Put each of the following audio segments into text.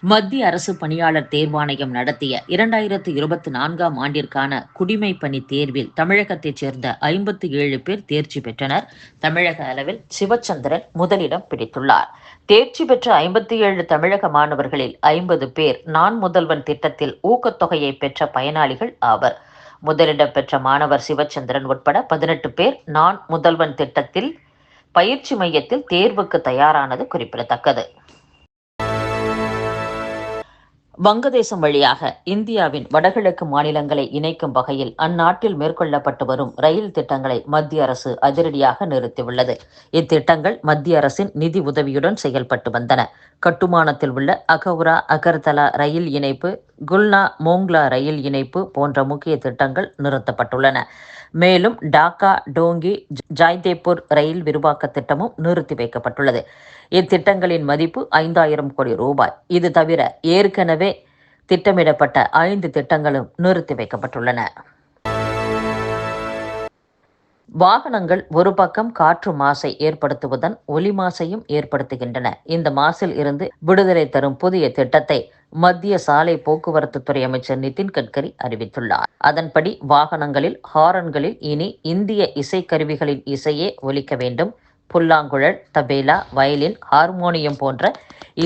மத்திய அரசு பணியாளர் தேர்வாணையம் நடத்திய இரண்டாயிரத்து இருபத்தி நான்காம் ஆண்டிற்கான குடிமை பணி தேர்வில் தமிழகத்தைச் சேர்ந்த ஐம்பத்தி ஏழு பேர் தேர்ச்சி பெற்றனர். தமிழக அளவில் சிவச்சந்திரன் முதலிடம் பிடித்துள்ளார். தேர்ச்சி பெற்ற ஐம்பத்தி ஏழு தமிழக மாணவர்களில் ஐம்பது பேர் நான் முதல்வன் திட்டத்தில் ஊக்கத்தொகையை பெற்ற பயனாளிகள் ஆவர். முதலிடம் பெற்ற மாணவர் சிவச்சந்திரன் உட்பட பதினெட்டு பேர் நான் முதல்வன் திட்டத்தில் பயிற்சி மையத்தில் தேர்வுக்கு தயாரானது குறிப்பிடத்தக்கது. வங்கதேசம் வழியாக இந்தியாவின் வடகிழக்கு மாநிலங்களை இணைக்கும் வகையில் அந்நாட்டில் மேற்கொள்ளப்பட்டு வரும் ரயில் திட்டங்களை மத்திய அரசு அதிரடியாக நிறுத்தியுள்ளது. இத்திட்டங்கள் மத்திய அரசின் நிதி உதவியுடன் செயல்பட்டு வந்தன. கட்டுமானத்தில் உள்ள அகௌரா அகர்தலா ரயில் இணைப்பு குல்னா மோங்லா ரயில் இணைப்பு போன்ற முக்கிய திட்டங்கள் நிறுத்தப்பட்டுள்ளன. மேலும் டாக்கா டோங்கி ஜாய்தேப்பூர் ரயில் விரிவாக்க திட்டமும் நிறுத்தி வைக்கப்பட்டுள்ளது. இத்திட்டங்களின் மதிப்பு ஐந்தாயிரம் கோடி ரூபாய். இது தவிர ஏற்கனவே திட்டமிடப்பட்ட ஐந்து திட்டங்களும் நிறுத்தி வைக்கப்பட்டுள்ளன. வாகனங்கள் ஒரு பக்கம் காற்று மாசை ஏற்படுத்துவதன் ஒலி மாசையும் ஏற்படுத்துகின்றன. இந்த மாசில் இருந்து விடுதலை தரும் புதிய திட்டத்தை மத்திய சாலை போக்குவரத்து துறை அமைச்சர் நிதின் கட்கரி அறிவித்துள்ளார். அதன்படி வாகனங்களில் ஹாரன்களில் இனி இந்திய இசைக்கருவிகளின் இசையே ஒலிக்க வேண்டும். புல்லாங்குழல் தபேலா வயலின் ஹார்மோனியம் போன்ற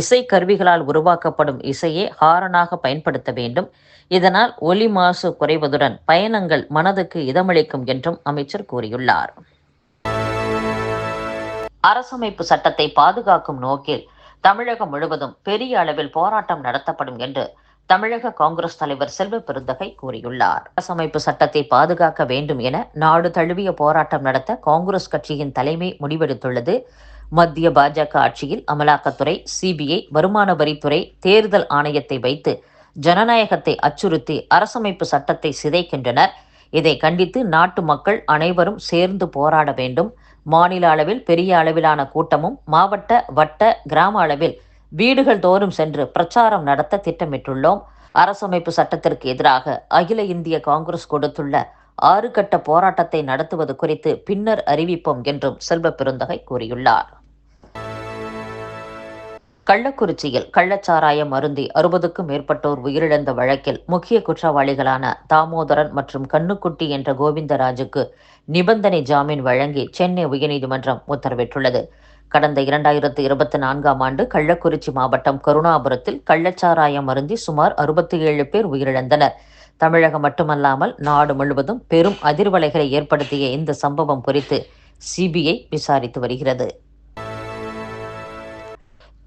இசை கருவிகளால் உருவாக்கப்படும் இசையே ஹாரனாக பயன்படுத்த வேண்டும். இதனால் ஒலி மாசு குறைவதுடன் பயணங்கள் மனதுக்கு இதமளிக்கும் என்றும் அமைச்சர் கூறியுள்ளார். அரசமைப்பு சட்டத்தை பாதுகாக்கும் நோக்கில் தமிழகம் முழுவதும் பெரிய அளவில் போராட்டம் நடத்தப்படும் என்று தமிழக காங்கிரஸ் தலைவர் செல்வ பெருந்தகை கூறியுள்ளார். அரசமைப்பு சட்டத்தை பாதுகாக்க வேண்டும் என நாடு தழுவிய போராட்டம் நடத்த காங்கிரஸ் கட்சியின் தலைமை முடிவெடுத்துள்ளது. மத்திய பாஜக ஆட்சியில் அமலாக்கத்துறை சிபிஐ வருமான வரித்துறை தேர்தல் ஆணையத்தை வைத்து ஜனநாயகத்தை அச்சுறுத்தி அரசமைப்பு சட்டத்தை சிதைக்கின்றனர். இதை கண்டித்து நாட்டு மக்கள் அனைவரும் சேர்ந்து போராட வேண்டும். மாநில அளவில் பெரிய அளவிலான கூட்டமும் மாவட்ட வட்ட கிராம அளவில் வீடுகள் தோறும் சென்று பிரச்சாரம் நடத்த திட்டமிட்டுள்ளோம். அரசமைப்பு சட்டத்திற்கு எதிராக அகில இந்திய காங்கிரஸ் கொடுத்துள்ள ஆறு கட்ட போராட்டத்தை நடத்துவது குறித்து பின்னர் அறிவிப்போம் என்றும் செல்வ பெருந்தகை கூறியுள்ளார். கள்ளக்குறிச்சியில் கள்ளச்சாராயம் அருந்தி அறுபதுக்கும் மேற்பட்டோர் உயிரிழந்த வழக்கில் முக்கிய குற்றவாளிகளான தாமோதரன் மற்றும் கண்ணுக்குட்டி என்ற கோவிந்தராஜுக்கு நிபந்தனை ஜாமீன் வழங்கி சென்னை உயர்நீதிமன்றம் உத்தரவிட்டுள்ளது. கடந்த இரண்டாயிரத்து இருபத்தி நான்காம் ஆண்டு கள்ளக்குறிச்சி மாவட்டம் கருணாபுரத்தில் கள்ளச்சாராயம் அருந்தி சுமார் அறுபத்தி ஏழு பேர் உயிரிழந்தனர். தமிழகம் மட்டுமல்லாமல் நாடு முழுவதும் பெரும் அதிர்வலைகளை ஏற்படுத்திய இந்த சம்பவம் குறித்து சிபிஐ விசாரித்து வருகிறது.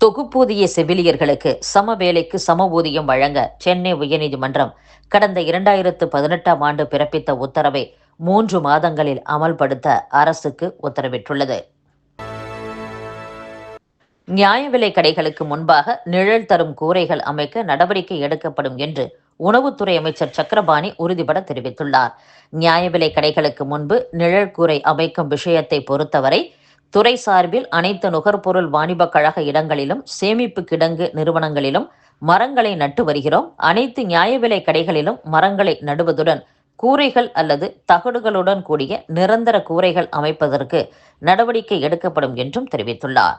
தொகுப்பூதிய செவிலியர்களுக்கு சம வேலைக்கு சம ஊதியம் வழங்க சென்னை உயர்நீதிமன்றம் கடந்த இரண்டாயிரத்து பதினெட்டாம் ஆண்டு பிறப்பித்த உத்தரவை மூன்று மாதங்களில் அமல்படுத்த அரசுக்கு உத்தரவிட்டுள்ளது. நியாய விலை கடைகளுக்கு முன்பாக நிழல் தரும் கூரைகள் அமைக்க நடவடிக்கை எடுக்கப்படும் என்று உணவுத்துறை அமைச்சர் சக்கரபாணி உறுதிபட தெரிவித்துள்ளார். நியாய விலை கடைகளுக்கு முன்பு நிழல் கூரை அமைக்கும் விஷயத்தை பொறுத்தவரை துறை சார்பில் அனைத்து நுகர்பொருள் வாணிப கழக இடங்களிலும் சேமிப்பு கிடங்கு நிறுவனங்களிலும் மரங்களை நட்டு வருகிறோம். அனைத்து நியாய விலை கடைகளிலும் மரங்களை நடுவதுடன் கூரைகள் அல்லது தகடுகளுடன் கூடிய நிரந்தர கூரைகள் அமைப்பதற்கு நடவடிக்கை எடுக்கப்படும் என்றும் தெரிவித்துள்ளார்.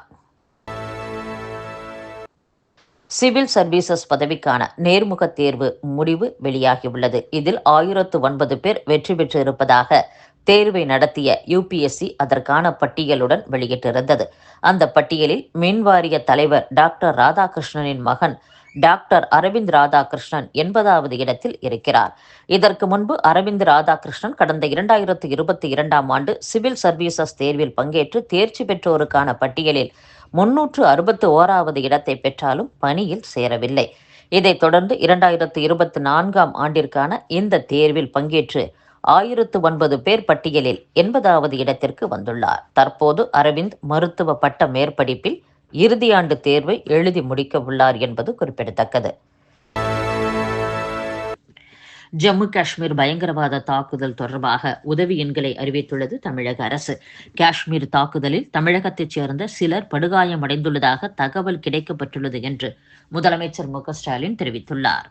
சிவில் சர்வீசஸ் பதவிக்கான நேர்முக தேர்வு முடிவு வெளியாகியுள்ளது. இதில் ஆயிரத்து ஒன்பது பேர் வெற்றி பெற்று இருப்பதாக தேர்வை நடத்திய யுபிஎஸ்சி அதற்கான பட்டியலுடன் வெளியிட்டிருந்தது. அந்த பட்டியலில் மின்வாரிய தலைவர் டாக்டர் ராதாகிருஷ்ணனின் மகன் டாக்டர் அரவிந்த் ராதாகிருஷ்ணன் எண்பதாவது இடத்தில் இருக்கிறார். இதற்கு முன்பு அரவிந்த் ராதாகிருஷ்ணன் கடந்த இரண்டாயிரத்து இருபத்தி இரண்டாம் ஆண்டு சிவில் சர்வீசஸ் தேர்வில் பங்கேற்று தேர்ச்சி பெற்றோருக்கான பட்டியலில் முன்னூற்று அறுபத்து ஓராவது இடத்தை பெற்றாலும் பணியில் சேரவில்லை. இதைத் தொடர்ந்து இரண்டாயிரத்து இருபத்தி நான்காம் ஆண்டிற்கான இந்த தேர்வில் பங்கேற்று ஆயிரத்து ஒன்பது பேர் பட்டியலில் எண்பதாவது இடத்திற்கு வந்துள்ளார். தற்போது அரவிந்த் மருத்துவ பட்ட மேற்படிப்பில் இறுதியாண்டு தேர்வை எழுதி முடிக்க உள்ளார் என்பது குறிப்பிடத்தக்கது. ஜம்மு காஷ்மீர் பயங்கரவாத தாக்குதல் தொடர்பாக உதவி எண்களை அறிவித்துள்ளது தமிழக அரசு. காஷ்மீர் தாக்குதலில் தமிழகத்தைச் சேர்ந்த சிலர் படுகாயமடைந்துள்ளதாக தகவல் கிடைக்கப்பட்டுள்ளது என்று முதலமைச்சர் மு ஸ்டாலின் தெரிவித்துள்ளார்.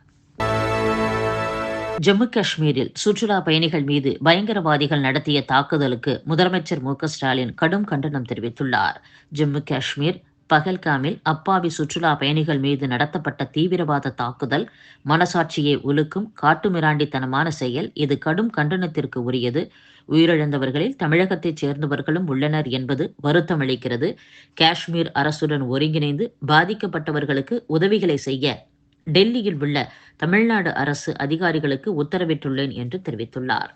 ஜம்மு காஷ்மீரில் சுற்றுலா பயணிகள் மீது பயங்கரவாதிகள் நடத்திய தாக்குதலுக்கு முதலமைச்சர் மு ஸ்டாலின் கடும் கண்டனம் தெரிவித்துள்ளார். ஜம்மு காஷ்மீர் பகல்காமில் அப்பாவி சுற்றுலா பயணிகள் மீது நடத்தப்பட்ட தீவிரவாத தாக்குதல் மனசாட்சியை உலுக்கும் காட்டுமிராண்டித்தனமான செயல் இது கடும் கண்டனத்திற்கு உரியது. உயிரிழந்தவர்களில் தமிழகத்தைச் சேர்ந்தவர்களும் உள்ளனர் என்பது வருத்தமளிக்கிறது காஷ்மீர் அரசுடன் ஒருங்கிணைந்து பாதிக்கப்பட்டவர்களுக்கு உதவிகளை செய்ய டெல்லியில் உள்ள தமிழ்நாடு அரசு அதிகாரிகளுக்கு உத்தரவிட்டுள்ளேன் என்று தெரிவித்துள்ளார்.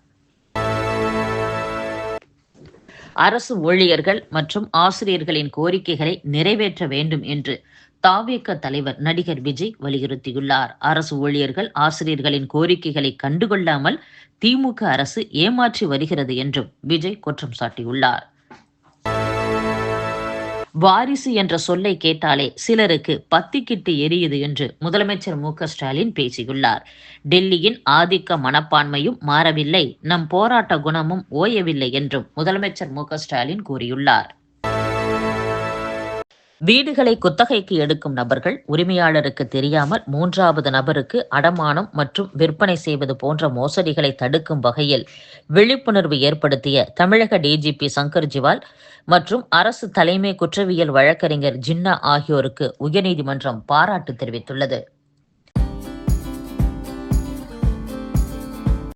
அரசு ஊழியர்கள் மற்றும் ஆசிரியர்களின் கோரிக்கைகளை நிறைவேற்ற வேண்டும் என்று தாவேக தலைவர் நடிகர் விஜய் வலியுறுத்தியுள்ளார். அரசு ஊழியர்கள் ஆசிரியர்களின் கோரிக்கைகளை கண்டுகொள்ளாமல் திமுக அரசு ஏமாற்றி வருகிறது என்றும் விஜய் குற்றம் சாட்டியுள்ளார். வாரிசு என்ற சொல்லை கேட்டாலே சிலருக்கு பத்திக்கிட்டு எரியுது என்று முதலமைச்சர் மு ஸ்டாலின் பேசியுள்ளார். டெல்லியின் ஆதிக்க மனப்பான்மையும் மாறவில்லை நம் போராட்ட குணமும் ஓயவில்லை என்றும் முதலமைச்சர் மு ஸ்டாலின் கூறியுள்ளார். வீடுகளை குத்தகைக்கு எடுக்கும் நபர்கள் உரிமையாளருக்கு தெரியாமல் மூன்றாவது நபருக்கு அடமானம் மற்றும் விற்பனை செய்வது போன்ற மோசடிகளை தடுக்கும் வகையில் விழிப்புணர்வு ஏற்படுத்திய தமிழக டிஜிபி சங்கர் ஜிவால் மற்றும் அரசு தலைமை குற்றவியல் வழக்கறிஞர் ஜின்னா ஆகியோருக்கு உயர்நீதிமன்றம் பாராட்டு தெரிவித்துள்ளது.